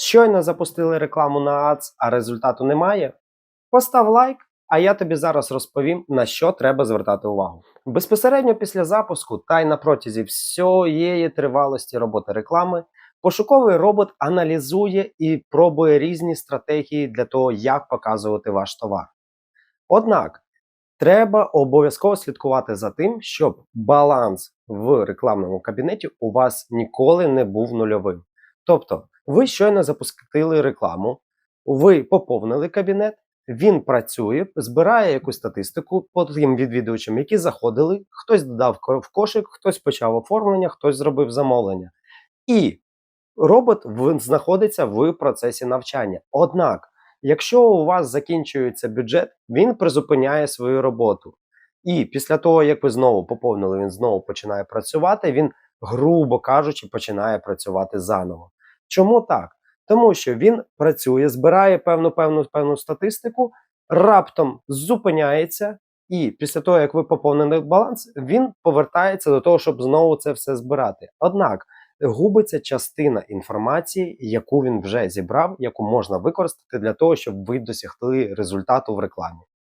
Щойно запустили рекламу на Ads, а результату немає? Постав лайк, а я тобі зараз розповім, на що треба звертати увагу. Безпосередньо після запуску та й на протязі всієї тривалості роботи реклами, пошуковий робот аналізує і пробує різні стратегії для того, як показувати ваш товар. Однак треба обов'язково слідкувати за тим, щоб баланс в рекламному кабінеті у вас ніколи не був нульовим. Тобто, ви щойно запустили рекламу, ви поповнили кабінет, він працює, збирає якусь статистику по тим відвідувачам, які заходили, хтось додав в кошик, хтось почав оформлення, хтось зробив замовлення. І робот знаходиться в процесі навчання. Однак, якщо у вас закінчується бюджет, він призупиняє свою роботу. І після того, як ви знову поповнили, він знову починає працювати, він, грубо кажучи, починає працювати заново. Чому так? Тому що він працює, збирає певну певну певну статистику, раптом зупиняється, і після того, як ви поповнили баланс, він повертається до того, щоб знову це все збирати. Однак губиться частина інформації, яку він вже зібрав, яку можна використати для того, щоб ви досягли результату в рекламі.